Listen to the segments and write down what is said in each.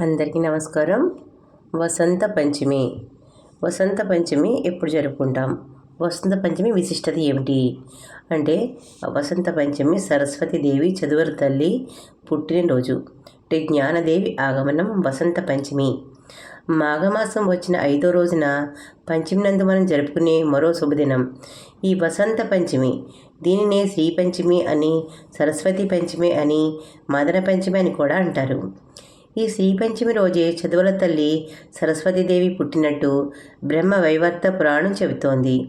అందరికీ నమస్కారం. వసంత పంచమి. వసంత పంచమి ఎప్పుడు జరుపుకుంటాం? వసంత పంచమి విశిష్టత ఏమిటి? అంటే వసంత పంచమి సరస్వతి దేవి చదువుల తల్లి పుట్టినరోజు. అంటే జ్ఞానదేవి ఆగమనం వసంత పంచమి. మాఘమాసం వచ్చిన ఐదో రోజున పంచమి నందు మనం జరుపుకునే మరో శుభదినం. ఈ వసంత పంచమి దీనినే శ్రీ పంచమి అని సరస్వతి పంచమి అని మదన పంచమి అని కూడా అంటారు. ఈ శ్రీ పంచమి రోజే చదువుల తల్లి సరస్వతీదేవి పుట్టినట్టు బ్రహ్మ వైవర్త పురాణం చెబుతోంది.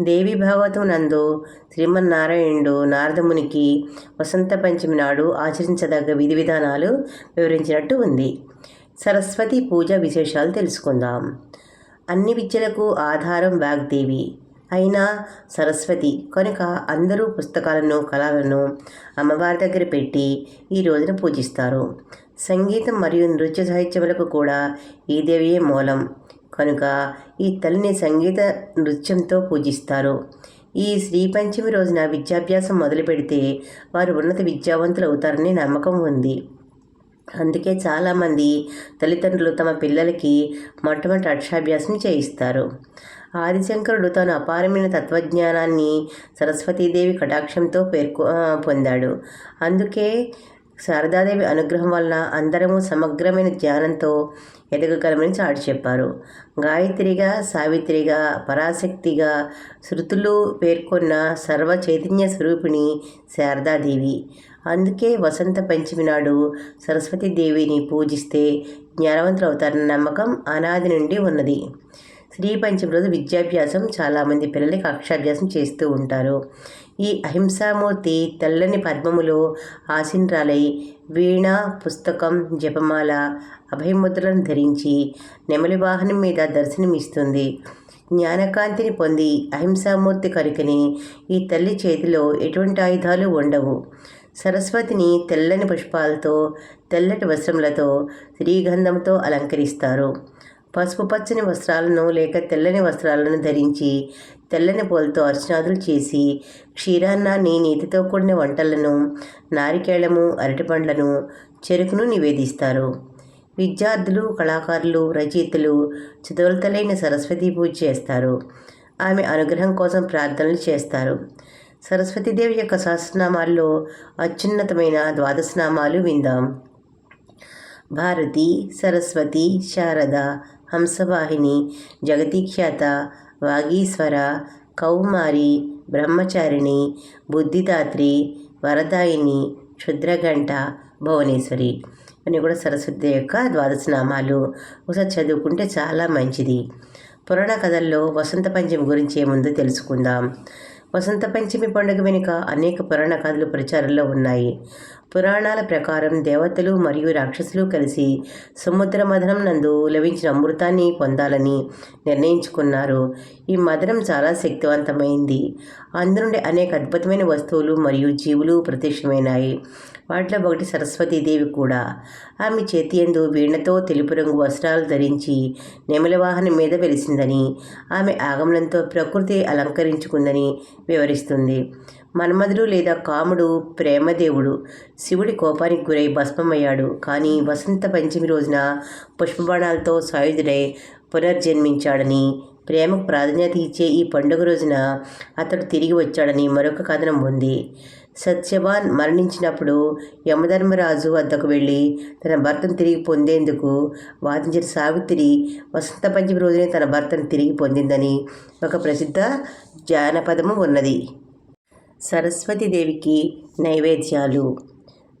దేవి భాగవతం నందు శ్రీమన్నారాయణుడు నారదమునికి వసంత పంచమి నాడు ఆచరించదగ్గ విధి విధానాలు వివరించినట్టు ఉంది. సరస్వతి పూజ విశేషాలు తెలుసుకుందాం. అన్ని విద్యలకు ఆధారం వాగ్దేవి. అయినా సరస్వతి కనుక అందరూ పుస్తకాలను కళలను అమ్మవారి దగ్గర పెట్టి ఈ రోజున పూజిస్తారు. సంగీతం మరియు నృత్య సాహిత్యములకు కూడా ఈ దేవియే మూలం. కనుక ఈ తల్లిని సంగీత నృత్యంతో పూజిస్తారు. ఈ శ్రీ పంచమి రోజున విద్యాభ్యాసం మొదలు పెడితే వారు ఉన్నత విద్యావంతులు అవుతారని నమ్మకం ఉంది. అందుకే చాలామంది తల్లిదండ్రులు తమ పిల్లలకి మొట్టమొదటి అక్షాభ్యాసం చేయిస్తారు. ఆదిశంకరుడు తాను అపారమైన తత్వజ్ఞానాన్ని సరస్వతీదేవి కటాక్షంతో పేర్కొ పొందాడు. అందుకే శారదాదేవి అనుగ్రహం వలన అందరము సమగ్రమైన జ్ఞానంతో ఎదగగలమని చాటి చెప్పారు. గాయత్రిగా సావిత్రిగా పరాశక్తిగా శృతులు పేర్కొన్న సర్వ చైతన్య స్వరూపిణి శారదాదేవి. అందుకే వసంత పంచమి నాడు సరస్వతీదేవిని పూజిస్తే జ్ఞానవంతులు అవుతారన్న నమ్మకం అనాది నుండి ఉన్నది. శ్రీ పంచమి రోజు విద్యాభ్యాసం చాలామంది పిల్లలకి అక్షాభ్యాసం చేస్తూ ఉంటారు. ఈ అహింసామూర్తి తెల్లని పద్మములో ఆసీనరాలై వీణ పుస్తకం జపమాల అభయముద్రలను ధరించి నెమలి వాహనం మీద దర్శనమిస్తుంది. జ్ఞానకాంతిని పొంది అహింసామూర్తి కరికని ఈ తల్లి చేతిలో ఎటువంటి ఆయుధాలు ఉండవు. సరస్వతిని తెల్లని పుష్పాలతో తెల్లటి వస్త్రములతో శ్రీగంధంతో అలంకరిస్తారు. పసుపు పచ్చని వస్త్రాలను లేక తెల్లని వస్త్రాలను ధరించి తెల్లని పూలతో అర్చనాదులు చేసి క్షీరాన్నాన్ని నీతితో కూడిన వంటలను నారికేళము అరటిపండ్లను చెరుకును నివేదిస్తారు. విద్యార్థులు కళాకారులు రచయితలు చదువులతలైన సరస్వతి పూజ చేస్తారు. ఆమె అనుగ్రహం కోసం ప్రార్థనలు చేస్తారు. సరస్వతీదేవి యొక్క సహస్రనామాల్లో అత్యున్నతమైన ద్వాదశనామాలు విందాం. భారతి సరస్వతి శారద హంసవాహిని జగతిఖ్యాత వాగీశ్వర కౌమారి బ్రహ్మచారిణి బుద్ధిదాత్రి వరదాయిని క్షుద్రగంట భువనేశ్వరి. అని కూడా సరస్వతి యొక్క ద్వాదశనామాలు ఒకసారి చదువుకుంటే చాలా మంచిది. పురాణ కథల్లో వసంత పంచమి గురించి ఏముందో తెలుసుకుందాం. వసంత పంచమి పండుగ వెనుక అనేక పురాణ కథలు ప్రచారంలో ఉన్నాయి. పురాణాల ప్రకారం దేవతలు మరియు రాక్షసులు కలిసి సముద్ర మదనం నందు లభించిన అమృతాన్ని పొందాలని నిర్ణయించుకున్నారు. ఈ మదనం చాలా శక్తివంతమైంది. అందునుండి అనేక అద్భుతమైన వస్తువులు మరియు జీవులు ప్రత్యక్షమైనాయి. వాటిలో ఒకటి సరస్వతీదేవి కూడా. ఆమె చేతి ఎందు వీణతో తెలుపు రంగు వస్త్రాలు ధరించి నెమలి వాహనం మీద వెలిసిందని ఆమె ఆగమనంతో ప్రకృతి అలంకరించుకుందని వివరిస్తుంది. మన్మధుడు లేదా కాముడు ప్రేమదేవుడు. శివుడి కోపానికి గురై భస్మమయ్యాడు. కానీ వసంత పంచమి రోజున పుష్పబాణాలతో సాయుధుడై పునర్జన్మించాడని ప్రేమకు ప్రాధాన్యత ఇచ్చే ఈ పండుగ రోజున అతడు తిరిగి వచ్చాడని మరొక కథనం ఉంది. సత్యవాన్ మరణించినప్పుడు యమధర్మరాజు వద్దకు వెళ్ళి తన భర్తను తిరిగి పొందేందుకు వాదించిన సావిత్రి వసంత పంచమి రోజునే తన భర్తను తిరిగి పొందిందని ఒక ప్రసిద్ధ జానపదము ఉన్నది. సరస్వతీదేవికి నైవేద్యాలు.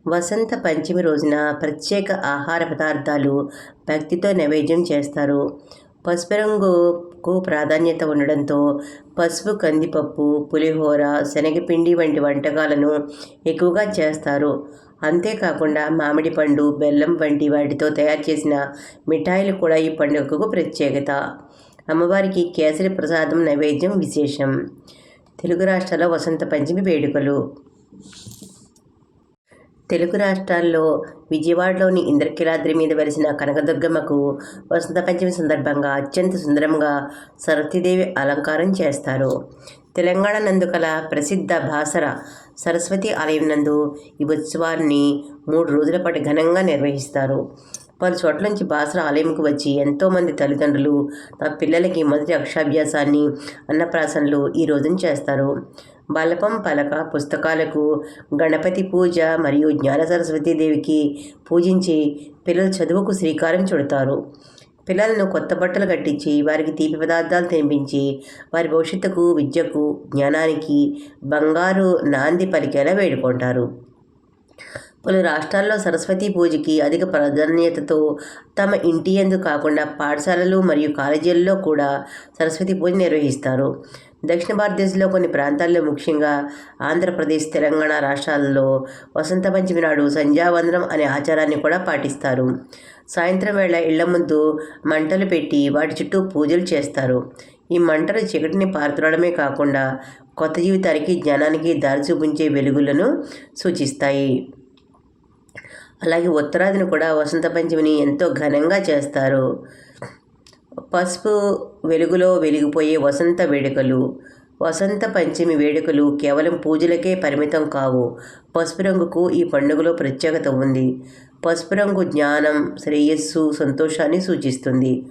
వసంత పంచమి రోజున ప్రత్యేక ఆహార పదార్థాలు భక్తితో నైవేద్యం చేస్తారు. పసుపు రంగుకు ప్రాధాన్యత ఉండడంతో పసుపు కందిపప్పు పులిహోర శనగపిండి వంటి వంటకాలను ఎక్కువగా చేస్తారు. అంతేకాకుండా మామిడి పండు బెల్లం వంటి వాటితో తయారు చేసిన మిఠాయిలు కూడా ఈ పండుగకు ప్రత్యేకత. అమ్మవారికి కేసరి ప్రసాదం నైవేద్యం విశేషం. తెలుగు రాష్ట్రాల వసంత పంచమి వేడుకలు. తెలుగు రాష్ట్రాల్లో విజయవాడలోని ఇంద్రకీలాద్రి మీద వెలిసిన కనకదుర్గమ్మకు వసంత పంచమి సందర్భంగా అత్యంత సుందరంగా సరస్వతీదేవి అలంకారం చేస్తారు. తెలంగాణ నందు కల ప్రసిద్ధ భాసర సరస్వతి ఆలయం నందు ఈ ఉత్సవాన్ని మూడు రోజుల పాటు ఘనంగా నిర్వహిస్తారు. పలు చోట్ల నుంచి బాసర ఆలయంకు వచ్చి ఎంతోమంది తల్లిదండ్రులు తమ పిల్లలకి మొదటి అక్షాభ్యాసాన్ని అన్నప్రాసనలు ఈ రోజున చేస్తారు. బలపం పలక పుస్తకాలకు గణపతి పూజ మరియు జ్ఞాన సరస్వతీదేవికి పూజించి పిల్లల చదువుకు శ్రీకారం చుడతారు. పిల్లలను కొత్త బట్టలు కట్టించి వారికి తీపి పదార్థాలు తినిపించి వారి భవిష్యత్తుకు విద్యకు జ్ఞానానికి బంగారు నాంది పలికేలా వేడుకుంటారు. పలు రాష్ట్రాల్లో సరస్వతి పూజకి అధిక ప్రాధాన్యతతో తమ ఇంటి ఎందు కాకుండా పాఠశాలలు మరియు కాలేజీల్లో కూడా సరస్వతి పూజ నిర్వహిస్తారు. దక్షిణ భారతదేశంలో కొన్ని ప్రాంతాల్లో ముఖ్యంగా ఆంధ్రప్రదేశ్ తెలంగాణ రాష్ట్రాల్లో వసంత పంచమి నాడు సంధ్యావందనం అనే ఆచారాన్ని కూడా పాటిస్తారు. సాయంత్రం వేళ ఇళ్ళ ముందు మంటలు పెట్టి వాటి చుట్టూ పూజలు చేస్తారు. ఈ మంటలు చీకటిని పారుతుడమే కాకుండా కొత్త జీవితానికి జ్ఞానానికి దారి చూపించే వెలుగులను సూచిస్తాయి. అలాగే ఉత్తరాదిని కూడా వసంత పంచమిని ఎంతో ఘనంగా చేస్తారు. పసుపు వెలుగులో వెలిగిపోయే వసంత వేడుకలు. వసంత పంచమి వేడుకలు కేవలం పూజలకే పరిమితం కావు. పసుపు రంగుకు ఈ పండుగలో ప్రత్యేకత ఉంది. పసుపు రంగు జ్ఞానం శ్రేయస్సు సంతోషాన్ని సూచిస్తుంది.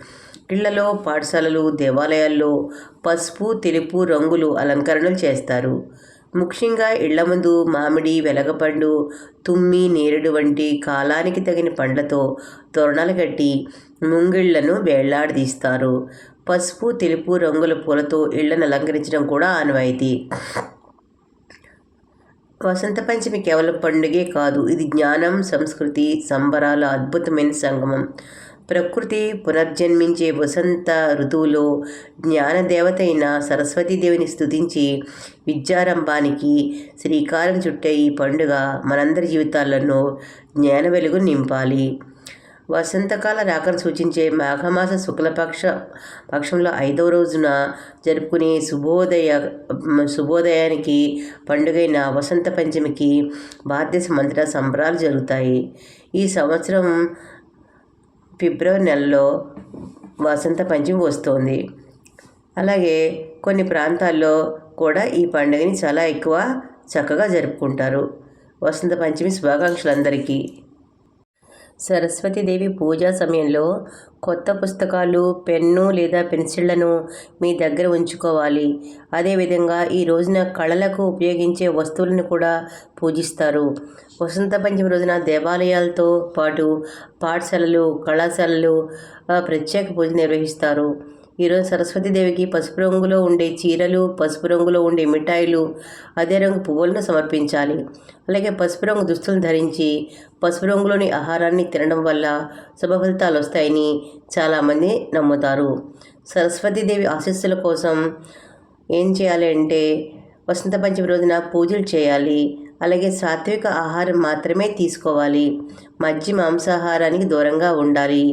ఇళ్ళలో పాఠశాలలు దేవాలయాల్లో పసుపు తెలుపు రంగులు అలంకరణలు చేస్తారు. ముఖ్యంగా ఇళ్ళ ముందు మామిడి వెలగపండు తుమ్మి నేరుడు వంటి కాలానికి తగిన పండ్లతో తోరణాలు కట్టి ముంగిళ్ళను వేళ్ళాడదీస్తారు. పసుపు తెలుపు రంగుల పూలతో ఇళ్ళను అలంకరించడం కూడా ఆనవాయితీ. వసంత పంచమి కేవలం పండుగే కాదు ఇది జ్ఞానం సంస్కృతి సంబరాల అద్భుతమైన సంగమం. ప్రకృతి పునర్జన్మించే వసంత ఋతువులో జ్ఞానదేవతైన సరస్వతీదేవిని స్థుతించి విద్యారంభానికి శ్రీకారం చుట్టే ఈ పండుగ మనందరి జీవితాలను జ్ఞాన వెలుగు నింపాలి. వసంతకాల రాకను సూచించే మాఘమాస శుక్లపక్ష పక్షంలో ఐదవ రోజున జరుపుకునే శుభోదయ శుభోదయానికి పండుగైన వసంత పంచమికి భారతదేశం అంతటా సంబరాలు జరుగుతాయి. ఈ సంవత్సరం ఫిబ్రవరి నెలలో వసంత పంచమి వస్తోంది. అలాగే కొన్ని ప్రాంతాల్లో కూడా ఈ పండుగని చాలా ఎక్కువ చక్కగా జరుపుకుంటారు. వసంత పంచమి శుభాకాంక్షలు అందరికీ సరస్వతీదేవి పూజా సమయంలో కొత్త పుస్తకాలు పెన్ను లేదా పెన్సిళ్ళను మీ దగ్గర ఉంచుకోవాలి. అదేవిధంగా ఈ రోజున కళలకు ఉపయోగించే వస్తువులను కూడా పూజిస్తారు. వసంత పంచమి రోజున దేవాలయాలతో పాటు పాఠశాలలు కళాశాలలు ప్రత్యేక పూజ నిర్వహిస్తారు. ఈరోజు సరస్వతీదేవికి పసుపు రంగులో ఉండే చీరలు పసుపు రంగులో ఉండే మిఠాయిలు అదే రంగు పువ్వులను సమర్పించాలి. అలాగే పసుపు రంగు దుస్తులను ధరించి పసుపు రంగులోని ఆహారాన్ని తినడం వల్ల శుభ ఫలితాలు వస్తాయని చాలామంది నమ్ముతారు. సరస్వతీదేవి ఆశీస్సుల కోసం ఏం చేయాలి అంటే వసంత పంచమి రోజున పూజలు చేయాలి. అలాగే సాత్విక ఆహారం మాత్రమే తీసుకోవాలి. మధ్య మాంసాహారానికి దూరంగా ఉండాలి.